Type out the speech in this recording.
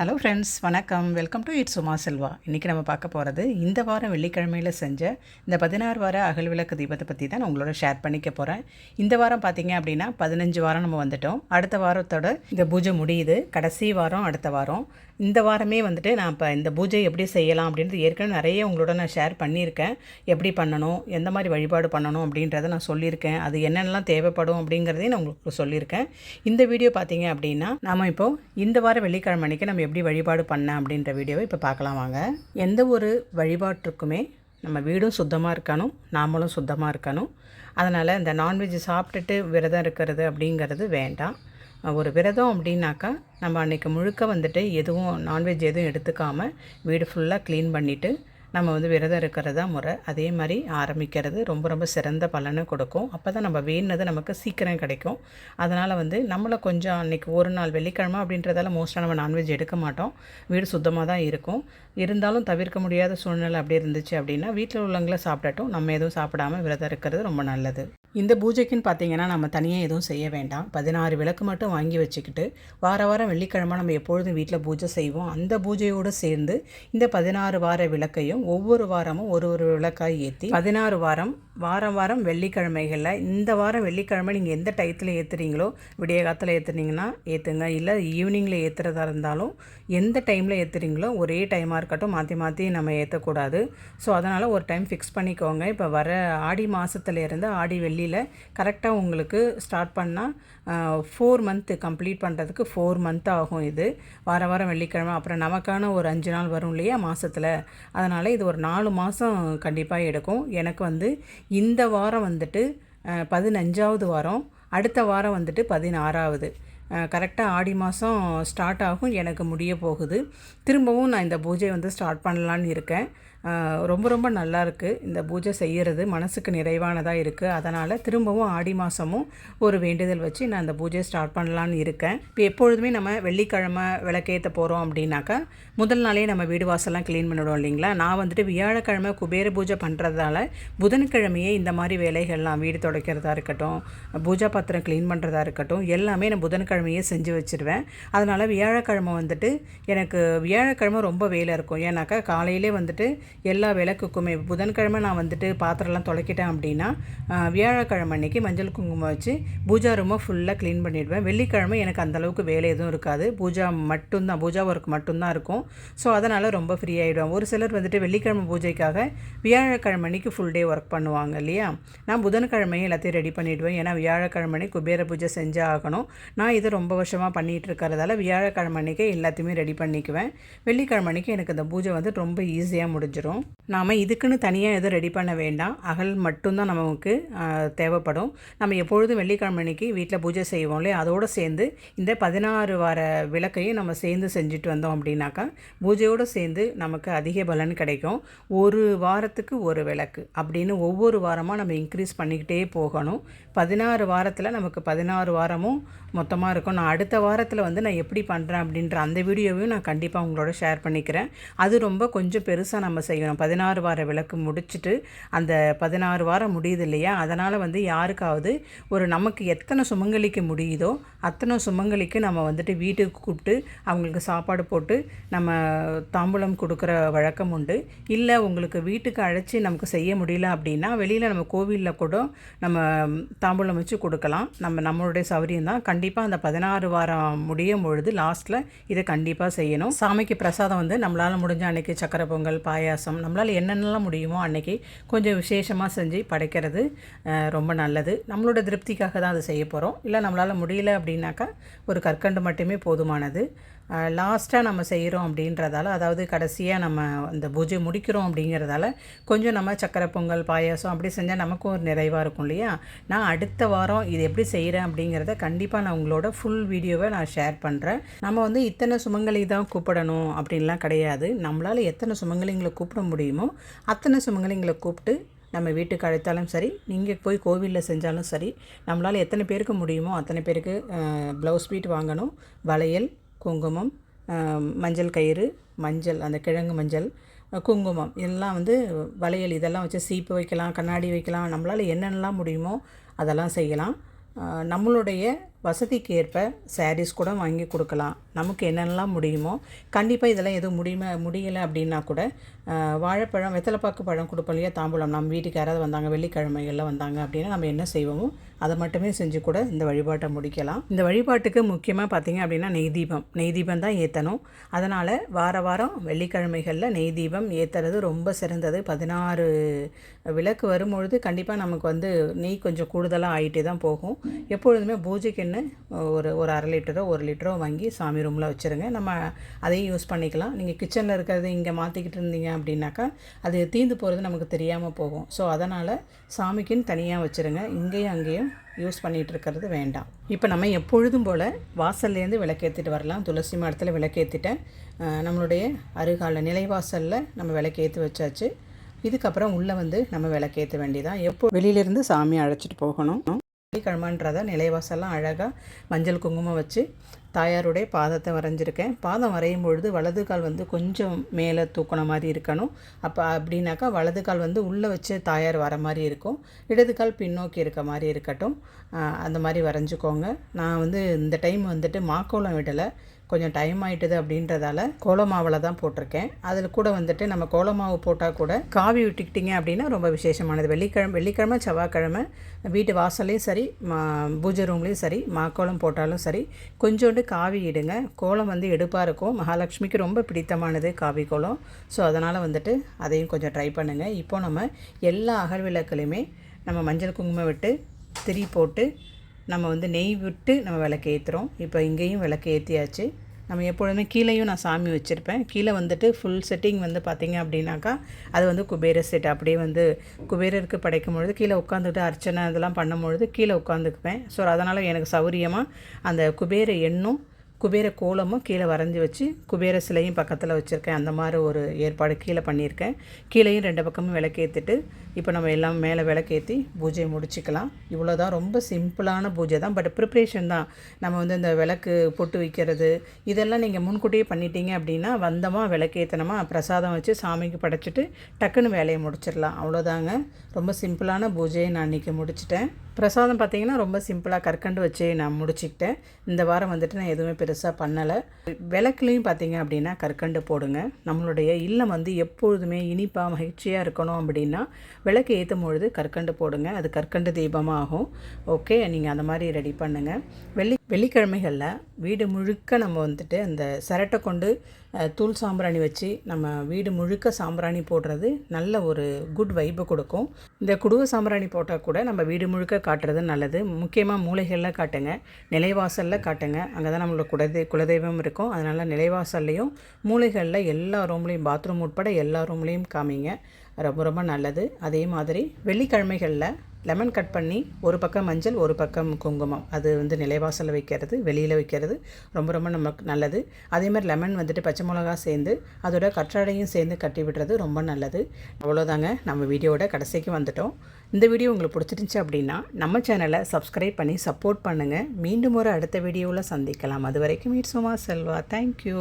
Hello friends வணக்கம். Welcome to it's Suma Selva. இன்றைக்கி நம்ம பார்க்க போகிறது இந்த வாரம் வெள்ளிக்கிழமையில் செஞ்ச இந்த பதினாறு வார அகல் விளக்கு தீபத்தை பற்றி தான் நான் உங்களோட ஷேர் பண்ணிக்க போகிறேன் இந்த வாரம் பார்த்தீங்க அப்படின்னா பதினஞ்சு வாரம் நம்ம வந்துட்டோம். அடுத்த வாரத்தோட இந்த பூஜை முடியுது. கடைசி வாரம் அடுத்த வாரம். இந்த வாரமே வந்துட்டு நான் இப்போ இந்த பூஜை எப்படி செய்யலாம் அப்படின்றது ஏற்கனவே நிறைய உங்களோட நான் ஷேர் பண்ணியிருக்கேன். எப்படி பண்ணணும்? எந்த மாதிரி வழிபாடு பண்ணணும் அப்படின்றத நான் சொல்லியிருக்கேன். அது என்னென்னலாம் தேவைப்படும் அப்படிங்கிறதையும் நான் உங்களுக்கு சொல்லியிருக்கேன். இந்த வீடியோ பார்த்தீங்க அப்படின்னா நாம் இப்போது இந்த வாரம் வெள்ளிக்கிழமை அன்னைக்கு நம்ம எப்படி வழிபாடு பண்ண அப்படின்ற வீடியோவை இப்போ பார்க்கலாம் வாங்க. எந்த ஒரு வழிபாட்டிற்குமே நம்ம வீடும் சுத்தமாக இருக்கணும் நாமளும் சுத்தமாக இருக்கணும். அதனால் இந்த நான்வெஜ் சாப்பிட்டுட்டு விரதம் இருக்கிறது அப்படிங்கிறது வேண்டாம். ஒரு விரதம் அப்படின்னாக்கா நம்ம அன்றைக்கி முழுக்க வந்துட்டு எதுவும் நான்வெஜ் எதுவும் எடுத்துக்காமல் வீடு ஃபுல்லாக க்ளீன் பண்ணிவிட்டு நம்ம வந்து விரதம் இருக்கிறது தான் முறை அதே மாதிரி ஆரம்பிக்கிறது ரொம்ப ரொம்ப சிறந்த பலனை கொடுக்கும். அப்போ தான் நம்ம வேணுனது நமக்கு சீக்கிரம் கிடைக்கும். அதனால் வந்து நம்மளை கொஞ்சம் அன்றைக்கி ஒரு நாள் வெள்ளிக்கிழமை அப்படின்றதால மோஸ்ட்டாக நம்ம நான்வெஜ் எடுக்க மாட்டோம். வீடு சுத்தமாக தான் இருக்கும். இருந்தாலும் தவிர்க்க முடியாத சூழ்நிலை அப்படி இருந்துச்சு அப்படின்னா வீட்டில் உள்ளவங்கள சாப்பிடட்டும். நம்ம எதுவும் சாப்பிடாமல் விரதம் இருக்கிறது ரொம்ப நல்லது. இந்த பூஜைக்குன்னு பார்த்தீங்கன்னா நம்ம தனியாக எதுவும் செய்ய வேண்டாம். பதினாறு விளக்கு மட்டும் வாங்கி வச்சுக்கிட்டு வார வாரம் வெள்ளிக்கிழமை நம்ம எப்பொழுதும் வீட்டில் பூஜை செய்வோம். அந்த பூஜையோடு சேர்ந்து இந்த பதினாறு வார விளக்கையும் ஒவ்வொரு வாரமும் ஒரு ஒரு விளக்காய் ஏற்றி பதினாறு வாரம் வாரம் வாரம் வெள்ளிக்கிழமைகளில் இந்த வாரம் வெள்ளிக்கிழமை நீங்கள் எந்த டயத்தில் ஏற்றுறீங்களோ விடிய காலத்தில் ஏற்றுனீங்கன்னா ஏற்றுங்க இல்லை ஈவினிங்கில் ஏற்றுறதா இருந்தாலும் எந்த டைமில் ஏற்றுறீங்களோ ஒரே டைமாக இருக்கட்டும் மாற்றி மாற்றி நம்ம ஏற்றக்கூடாது ஸோ அதனால் ஒரு டைம் ஃபிக்ஸ் பண்ணிக்கோங்க. இப்போ வர ஆடி மாதத்துலேருந்து ஆடி வெள்ளியில் கரெக்டாக உங்களுக்கு ஸ்டார்ட் பண்ணால் ஃபோர் மந்த்து கம்ப்ளீட் பண்ணுறதுக்கு ஃபோர் மந்த் ஆகும் இது. வார வாரம் வெள்ளிக்கிழமை அப்புறம் நமக்கான ஒரு அஞ்சு நாள் வரும் இல்லையா மாதத்தில் அதனால் இது ஒரு நாலு மாதம் கண்டிப்பாக எடுக்கும். எனக்கு வந்து இந்த வாரம் வந்துட்டு பதினஞ்சாவது வாரம். அடுத்த வாரம் வந்துட்டு பதினாறாவது. கரெக்டாக ஆடி மாதம் ஸ்டார்ட் ஆகும். எனக்கு முடிய போகுது. திரும்பவும் நான் இந்த பூஜை வந்து ஸ்டார்ட் பண்ணலான்னு இருக்கேன். ரொம்ப ரொம்ப நல்லா இருக்குது இந்த பூஜை செய்கிறது மனசுக்கு நிறைவானதாக இருக்குது அதனால் திரும்பவும் ஆடி மாதமும் ஒரு வேண்டுதல் வச்சு நான் அந்த பூஜையை ஸ்டார்ட் பண்ணலான்னு இருக்கேன். இப்போ எப்பொழுதுமே நம்ம வெள்ளிக்கிழமை விளக்கேற்ற போகிறோம் அப்படின்னாக்கா முதல் நாளே நம்ம வீடு வாசல்லாம் க்ளீன் பண்ணிவிடுவோம் இல்லைங்களா? நான் வந்துட்டு வியாழக்கிழமை குபேர பூஜை பண்ணுறதால புதன்கிழமையே இந்த மாதிரி வேலைகள்லாம் வீடு துடைக்கிறதா இருக்கட்டும் பூஜா பாத்திரம் க்ளீன் பண்ணுறதா இருக்கட்டும் எல்லாமே நான் புதன்கிழமையே செஞ்சு வச்சுருவேன். அதனால் வியாழக்கிழமை வந்துட்டு எனக்கு வியாழக்கிழமை ரொம்ப வேலை இருக்கும். ஏன்னாக்கா காலையிலே வந்துட்டு எல்லா விளக்குக்குமே. புதன்கிழமை நான் வந்துட்டு பாத்திரம்லாம் தொலைக்கிட்டேன் அப்படின்னா வியாழக்கிழமை அன்றைக்கி மஞ்சள் குங்குமம் வச்சு பூஜா ரூமை ஃபுல்லாக க்ளீன் பண்ணிவிடுவேன் வெள்ளிக்கிழமை எனக்கு அந்தளவுக்கு வேலை எதுவும் இருக்காது. பூஜா மட்டும்தான் பூஜா ஒர்க் மட்டும்தான் இருக்கும். ஸோ அதனால் ரொம்ப ஃப்ரீ ஆகிடுவேன் ஒரு சிலர் வந்துட்டு வெள்ளிக்கிழமை பூஜைக்காக வியாழக்கிழமை அன்றைக்கி ஃபுல் டே ஒர்க் பண்ணுவாங்க இல்லையா? நான் புதன்கிழமையும் எல்லாத்தையும் ரெடி பண்ணிவிடுவேன் ஏன்னா வியாழக்கிழமை அன்னைக்கு குபேர பூஜை செஞ்சே ஆகணும். நான் இதை ரொம்ப வருஷமாக பண்ணிகிட்டு இருக்கிறதால வியாழக்கிழமை அன்றைக்கி எல்லாத்தையுமே ரெடி பண்ணிக்குவேன். வெள்ளிக்கிழமை அன்றைக்கி எனக்கு இந்த பூஜை வந்து ரொம்ப ஈஸியாக முடிஞ்சிடும். முடிஞ்சிடும் நாம் இதுக்குன்னு தனியாக எதுவும் ரெடி பண்ண வேண்டாம். அகல் மட்டும்தான் நமக்கு தேவைப்படும். நம்ம எப்பொழுதும் வெள்ளிக்கிழமை அன்னைக்கு வீட்டில் பூஜை செய்வோம் இல்லையா? அதோடு சேர்ந்து இந்த பதினாறு வார விளக்கையும் நம்ம சேர்ந்து செஞ்சுட்டு வந்தோம் அப்படின்னாக்கா பூஜையோடு சேர்ந்து நமக்கு அதிக பலன் கிடைக்கும். ஒரு வாரத்துக்கு ஒரு விளக்கு அப்படின்னு ஒவ்வொரு வாரமாக நம்ம இன்க்ரீஸ் பண்ணிக்கிட்டே போகணும். பதினாறு வாரத்தில் நமக்கு பதினாறு வாரமும் மொத்தமாக இருக்கும். நான் அடுத்த வாரத்தில் வந்து நான் எப்படி பண்ணுறேன் அப்படின்ற அந்த வீடியோவையும் நான் கண்டிப்பாக உங்களோட ஷேர் பண்ணிக்கிறேன். அது ரொம்ப கொஞ்சம் பெருசாக நம்ம செய்யணும். பதினாறு வார விளக்கு முடிச்சுட்டு அந்த பதினாறு வாரம் முடியுது இல்லையா? அதனால் வந்து யாருக்காவது ஒரு நமக்கு எத்தனை சுமங்கலிக்க முடியுதோ அத்தனை சுமங்கலிக்கு நம்ம வந்துட்டு வீட்டுக்கு கூப்பிட்டு அவங்களுக்கு சாப்பாடு போட்டு நம்ம தாம்பூலம் கொடுக்குற வழக்கம் உண்டு. இல்லை உங்களுக்கு வீட்டுக்கு அழைச்சி நமக்கு செய்ய முடியல அப்படின்னா வெளியில் நம்ம கோவிலில் கூட நம்ம தாம்பூலம் வச்சு கொடுக்கலாம். நம்ம நம்மளுடைய சௌரியம் தான். கண்டிப்பாக அந்த பதினாறு வாரம் முடியும் பொழுது லாஸ்ட்டில் இதை கண்டிப்பாக செய்யணும். சாமிக்கு பிரசாதம் வந்து நம்மளால் முடிஞ்ச அன்னைக்கு சக்கரை பொங்கல் பாயாசம் நம்மளால் என்னென்னலாம் முடியுமோ அன்றைக்கி கொஞ்சம் விசேஷமாக செஞ்சு படைக்கிறது ரொம்ப நல்லது. நம்மளோட திருப்திக்காக தான் அதை செய்ய போகிறோம் இல்லை நம்மளால் முடியல அப்படின்னாக்கா ஒரு கற்கண்டு மட்டுமே போதுமானது. லாஸ்ட்டாக நம்ம செய்கிறோம் அப்படின்றதால அதாவது கடைசியாக நம்ம அந்த பூஜை முடிக்கிறோம் அப்படிங்கிறதால கொஞ்சம் நம்ம சக்கரை பொங்கல் பாயாசம் அப்படி செஞ்சால் நமக்கும் ஒரு நிறைவாக இருக்கும் இல்லையா? நான் அடுத்த வாரம் இது எப்படி செய்கிறேன் அப்படிங்கிறத கண்டிப்பாக நான் உங்களோட ஃபுல் வீடியோவை நான் ஷேர் பண்ணுறேன் நம்ம வந்து இத்தனை சுமங்கலி தான் கூப்பிடணும் அப்படின்லாம் கிடையாது. நம்மளால் எத்தனை சுமங்கலிங்களை கூப்பிட முடியுமோ அத்தனை சுமங்கலிங்களை கூப்பிட்டு நம்ம வீட்டுக்கு அழைத்தாலும் சரி நீங்கள் போய் கோவிலில் செஞ்சாலும் சரி நம்மளால் எத்தனை பேருக்கு முடியுமோ அத்தனை பேருக்கு ப்ளவுஸ் பீட் வாங்கணும் வளையல் குங்குமம் மஞ்சள் கயிறு மஞ்சள் அந்த கிழங்கு மஞ்சள் குங்குமம். இதெல்லாம் வந்து வளையல் இதெல்லாம் வச்சு சீப்பு வைக்கலாம் கண்ணாடி வைக்கலாம். நம்மளால் என்னென்னலாம் முடியுமோ அதெல்லாம் செய்யலாம். நம்மளுடைய வசதிக்கு ஏற்ப சாரீஸ் கூட வாங்கி கொடுக்கலாம். நமக்கு என்னென்னலாம் முடியுமோ கண்டிப்பாக இதெல்லாம் எதுவும் முடியுமா முடியலை அப்படின்னா கூட வாழைப்பழம் வெத்தலைப்பாக்கு பழம் கொடுப்போம் இல்லையா தாம்பூலம். நம்ம வீட்டுக்கு யாராவது வந்தாங்க வெள்ளிக்கிழமைகளில் வந்தாங்க அப்படின்னா நம்ம என்ன செய்வோமோ அதை மட்டுமே செஞ்சு கூட இந்த வழிபாட்டை முடிக்கலாம். இந்த வழிபாட்டுக்கு முக்கியமாக பார்த்திங்க அப்படின்னா நெய் தீபம். நெய் தீபம் தான் ஏற்றணும் அதனால் வார வாரம் வெள்ளிக்கிழமைகளில் நெய் தீபம் ஏற்றுறது ரொம்ப சிறந்தது. பதினாறு விளக்கு வரும்பொழுது கண்டிப்பாக நமக்கு வந்து நெய் கொஞ்சம் கூடுதலாக ஆகிட்டே தான் போகும். எப்பொழுதுமே பூஜைக்கு பூஜைக்குன்னு ஒரு ஒரு அரை லிட்டரோ ஒரு லிட்டரோ வாங்கி சாமி ரூமில் வச்சுருங்க. நம்ம அதையும் யூஸ் பண்ணிக்கலாம். நீங்கள் கிச்சனில் இருக்கிறத இங்கே மாற்றிக்கிட்டு இருந்தீங்க அப்படின்னாக்கா அது தீந்து போகிறது நமக்கு தெரியாமல் போகும். ஸோ அதனால் சாமிக்குன்னு தனியாக வச்சுருங்க. இங்கேயும் அங்கேயும் யூஸ் பண்ணிகிட்டு இருக்கிறது வேண்டாம். இப்போ நம்ம எப்பொழுதும் போல் வாசல்லேருந்து விளக்கேற்றிட்டு வரலாம். துளசி மரத்தில் விளக்கேற்றிட்டேன் நம்மளுடைய அருகால நிலைவாசலில் நம்ம விளக்கேற்றி வச்சாச்சு. இதுக்கப்புறம் உள்ளே வந்து நம்ம விளக்கேற்ற வேண்டியதான் எப்போ வெளியிலேருந்து சாமி அழைச்சிட்டு போகணும். வெள்ளிக்கிழமன்றத நிலைவாசல்லாம் அழகாக மஞ்சள் குங்குமம் வச்சு தாயாருடைய பாதத்தை வரைஞ்சிருக்கேன் பாதம் வரையும் பொழுது வலது கால் வந்து கொஞ்சம் மேலே தூக்கின மாதிரி இருக்கணும் அப்போ அப்படின்னாக்கா வலது கால் வந்து உள்ளே வச்சு தாயார் வர மாதிரி இருக்கும் இடது கால் பின்னோக்கி இருக்க மாதிரி இருக்கட்டும் அந்த மாதிரி வரைஞ்சிக்கோங்க நான் வந்து இந்த டைம் வந்துட்டு மாக்கோளம் விடலை கொஞ்சம் டைம் ஆயிட்டுது அப்படின்றதால கோலமாவில் தான் போட்டிருக்கேன். அதில் கூட வந்துட்டு நம்ம கோலமாவு போட்டால் கூட காவி விட்டுக்கிட்டிங்க அப்படின்னா ரொம்ப விசேஷமானது. வெள்ளிக்கிழமை வெள்ளிக்கிழமை செவ்வாய்க்கிழமை வீட்டு வாசல்லையும் சரி மா பூஜை ரூம்லேயும் சரி மாக்கோலம் போட்டாலும் சரி கொஞ்சோண்டு காவி இடுங்க. கோலம் வந்து எடுப்பாக இருக்கும். மகாலட்சுமிக்கு ரொம்ப பிடித்தமானது காவி கோலம். ஸோ அதனால் வந்துட்டு அதையும் கொஞ்சம் ட்ரை பண்ணுங்கள் இப்போ நம்ம எல்லா அகல் விளக்குலையுமே நம்ம மஞ்சள் குங்குமம் விட்டு திரி போட்டு நம்ம வந்து நெய் விட்டு நம்ம விளக்கு ஏற்றுறோம் இப்போ இங்கேயும் விளக்கு ஏற்றியாச்சு நம்ம எப்பொழுதுமே கீழேயும் நான் சாமி வச்சுருப்பேன். கீழே வந்துட்டு ஃபுல் செட்டிங் வந்து பார்த்திங்க அப்படின்னாக்கா அது வந்து குபேர செட் அப்படியே வந்து குபேரருக்கு படைக்கும் பொழுது கீழே உட்காந்துட்டு அர்ச்சனை இதெல்லாம் பண்ணும் பொழுது கீழே உட்காந்துக்குப்பேன் ஸோ அதனால் எனக்கு சௌரியமாக அந்த குபேர எண்ணும் குபேர கோலமும் கீழே வரைஞ்சி வச்சு குபேர சிலையும் பக்கத்தில் வச்சுருக்கேன். அந்த மாதிரி ஒரு ஏற்பாடு கீழே பண்ணியிருக்கேன். கீழேயும் ரெண்டு பக்கமும் விளக்கேற்றுட்டு இப்போ நம்ம எல்லாம் மேலே விளக்கேற்றி பூஜையை முடிச்சுக்கலாம். இவ்வளோ தான் ரொம்ப சிம்பிளான பூஜை தான். பட் ப்ரிப்ரேஷன் தான். நம்ம வந்து இந்த விளக்கு பொட்டு வைக்கிறது இதெல்லாம் நீங்கள் முன்கூட்டியே பண்ணிட்டீங்க அப்படின்னா வந்தமாக விளக்கேற்றனமா பிரசாதம் வச்சு சாமிக்கு படைச்சிட்டு டக்குன்னு வேலையை முடிச்சிடலாம். அவ்வளோதாங்க ரொம்ப சிம்பிளான பூஜையை நான் இன்றைக்கி முடிச்சிட்டேன். பிரசாதம் பார்த்திங்கன்னா ரொம்ப சிம்பிளாக கற்கண்டு வச்சு நான் முடிச்சுக்கிட்டேன். இந்த வாரம் வந்துட்டு நான் எதுவுமே பெருசாக பண்ணலை. விளக்குலேயும் பார்த்தீங்க அப்படின்னா கற்கண்டு போடுங்க. நம்மளுடைய இல்லம் வந்து எப்பொழுதுமே இனிப்பாக மகிழ்ச்சியாக இருக்கணும் அப்படின்னா விளக்கு ஏற்றும் பொழுது கற்கண்டு போடுங்க. அது கற்கண்டு தீபமாக ஆகும் ஓகே நீங்கள் அந்த மாதிரி ரெடி பண்ணுங்கள் வெள்ளி வெள்ளிக்கிழமைகளில் வீடு முழுக்க நம்ம வந்துட்டு அந்த சிரட்டை கொண்டு தூள் சாம்பிராணி வச்சு நம்ம வீடு முழுக்க சாம்பிராணி போடுறது நல்ல ஒரு குட் வைப்பு கொடுக்கும். இந்த குடுவ சாம்பிராணி போட்டால் கூட நம்ம வீடு முழுக்க காட்டுறது நல்லது. முக்கியமாக மூலைகளில் காட்டுங்க. நிலைவாசலில் காட்டுங்க. அங்கே தான் நம்மளோட குலதெய் குலதெய்வம் இருக்கும். அதனால் நிலைவாசல்லையும் மூலைகளில் எல்லா ரூம்லேயும் பாத்ரூம் உட்பட எல்லா ரூம்லேயும் காமிங்க. ரொம்ப ரொம்ப நல்லது. அதே மாதிரி வெள்ளிக்கிழமைகளில் லெமன் கட் பண்ணி ஒரு பக்கம் மஞ்சள் ஒரு பக்கம் குங்குமம். அது வந்து நிலைவாசலில் வைக்கிறது வெளியில் வைக்கிறது ரொம்ப ரொம்ப நமக்கு நல்லது. அதே மாதிரி லெமன் வந்துட்டு பச்சை மிளகா சேர்ந்து அதோட கற்றாடையும் சேர்ந்து கட்டி விடுறது ரொம்ப நல்லது. அவ்வளோதாங்க. நம்ம வீடியோவோட கடைசிக்கு வந்துட்டோம். இந்த வீடியோ உங்களுக்கு பிடிச்சிருந்துச்சி அப்படின்னா நம்ம சேனலை சப்ஸ்கிரைப் பண்ணி சப்போர்ட் பண்ணுங்கள் மீண்டும் ஒரு அடுத்த வீடியோவில் சந்திக்கலாம். அது வரைக்கும் மீட் சுமா செல்வா. தேங்க்யூ